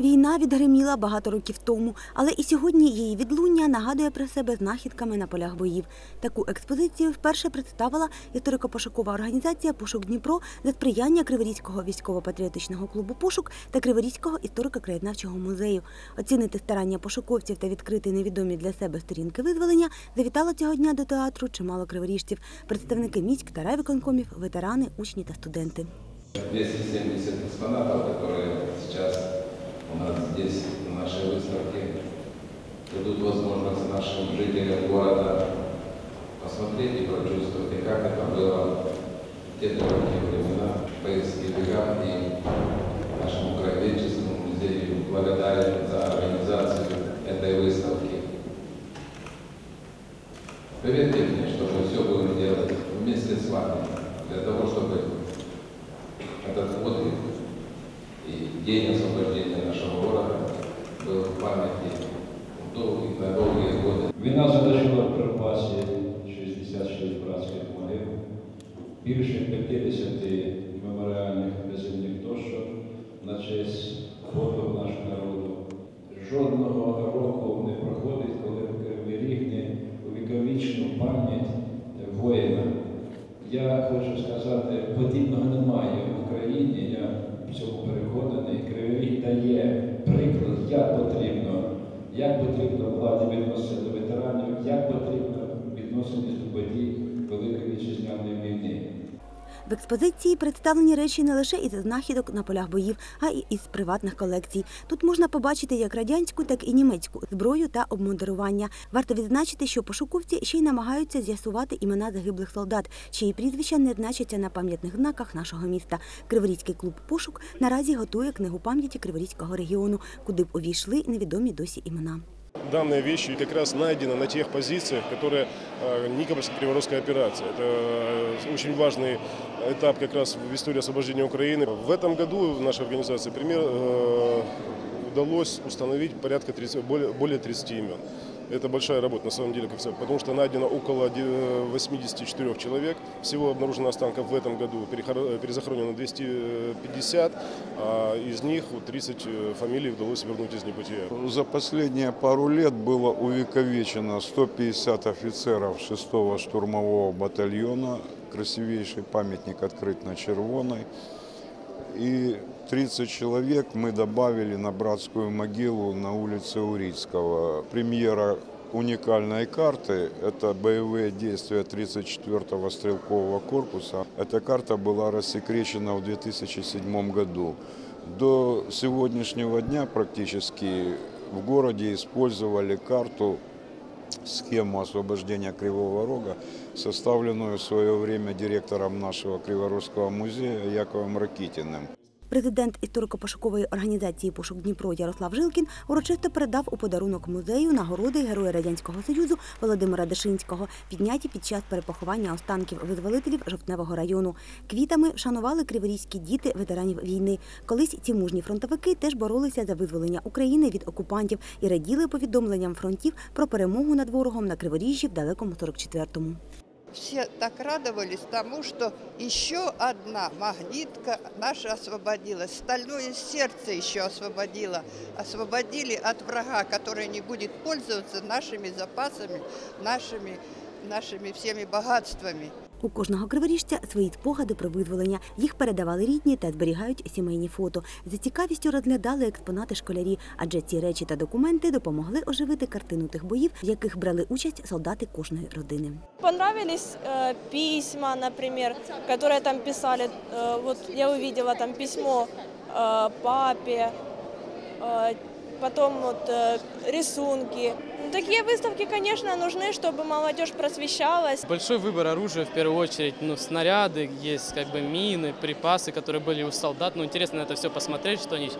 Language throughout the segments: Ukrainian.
Війна відгриміла багато років тому, але і сьогодні її відлуння нагадує про себе знахідками на полях боїв. Таку експозицію вперше представила історико-пошукова організація Пошук Дніпро за сприяння Криворізького військово-патріотичного клубу Пошук та Криворізького історико-краєзнавчого музею. Оцінити старання пошуковців та відкрити невідомі для себе сторінки визволення завітало цього дня до театру чимало криворіжців, представники міськ та райвиконкомів, ветерани, учні та студенти. 270 экспонатов, которые сейчас у нас здесь на нашей выставке, дадут возможность нашим жителям города. Посмотреть и прочувствовать, и как это было в те далекие времена, поездки бегам и нашему краеведческому музею. Благодарен за организацию этой выставки. Поверьте мне, что мы все будем делать вместе с вами для того, чтобы этот подвиг и день освобождения Війна залишила в припасі 66 братських могил, більше 50 меморіальних безімних дощок на честь фото нашого народу. Жодного року не проходить, коли в Кривий Ріг не увіковічну пам'ять воїна. Я хочу сказати, подібного немає в Україні, я в цьому переконаний. Кривий дає приклад, як потрібно, як потрібно владі відноситися до ветеранів, як потрібно відноситись до подій Великої Вітчизняної війни. В експозиції представлені речі не лише із знахідок на полях боїв, а й із приватних колекцій. Тут можна побачити як радянську, так і німецьку зброю та обмундирування. Варто відзначити, що пошуковці ще й намагаються з'ясувати імена загиблих солдат, чиї прізвища не значаться на пам'ятних знаках нашого міста. Криворізький клуб Пошук наразі готує книгу пам'яті Криворізького регіону, куди б увійшли невідомі досі імена. Данные вещи как раз найдены на тех позициях, которые э, Никопольско-Криворожская операция. Это э, очень важный этап как раз в истории освобождения Украины. В этом году в нашей организации пример, э, удалось установить порядка 30, более, более 30 имен. Это большая работа на самом деле, как сказать, потому что найдено около де- 84 человек. Всего обнаружено останков в этом году, перехоро- перезахоронено 250, а из них вот 30 фамилий удалось вернуть из небытия. За последние пару лет было увековечено 150 офицеров 6-го штурмового батальона. Красивейший памятник открыт на Червоной. И 30 человек мы добавили на братскую могилу на улице Урицкого. Премьера уникальной карты – это боевые действия 34-го стрелкового корпуса. Эта карта была рассекречена в 2007 году. До сегодняшнего дня практически в городе использовали карту схему освобождения Кривого Рога, составленную в свое время директором нашего Криворожского музея Яковом Ракитиным. Президент історико-пошукової організації Пошук Дніпро Ярослав Жилкін урочисто передав у подарунок музею нагороди Героя Радянського Союзу Володимира Дашинського, підняті під час перепоховання останків визволителів Жовтневого району. Квітами вшанували криворізькі діти ветеранів війни. Колись ці мужні фронтовики теж боролися за визволення України від окупантів і раділи повідомленням фронтів про перемогу над ворогом на Криворіжжі в далекому 44-му. Все так радовались тому, что еще одна магнитка наша освободилась, стальное сердце еще освободило, освободили от врага, который не будет пользоваться нашими запасами, нашими, нашими всеми богатствами. У кожного криворіжця свої спогади про визволення. Їх передавали рідні та зберігають сімейні фото. За цікавістю розглядали експонати школярі, адже ці речі та документи допомогли оживити картину тих боїв, в яких брали участь солдати кожної родини. Понравились э, письма, например, которые там писали. Э, вот я увидела там письмо э, папе, э, потом вот э, рисунки. Ну, Такие выставки, конечно, нужны, чтобы молодежь просвещалась. Большой выбор оружия, в первую очередь, ну, снаряды, есть как бы мины, припасы, которые были у солдат. Ну, интересно на это все посмотреть, что они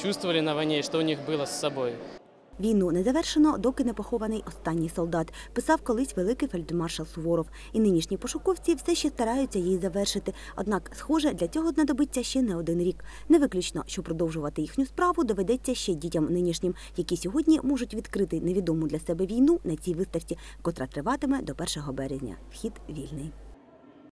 чувствовали на войне и что у них было с собой. Війну не завершено, доки не похований останній солдат, писав колись великий фельдмаршал Суворов. І нинішні пошуковці все ще стараються її завершити. Однак, схоже, для цього знадобиться ще не один рік. Не виключно, що продовжувати їхню справу доведеться ще дітям нинішнім, які сьогодні можуть відкрити невідому для себе війну на цій виставці, котра триватиме до 1 березня. Вхід вільний.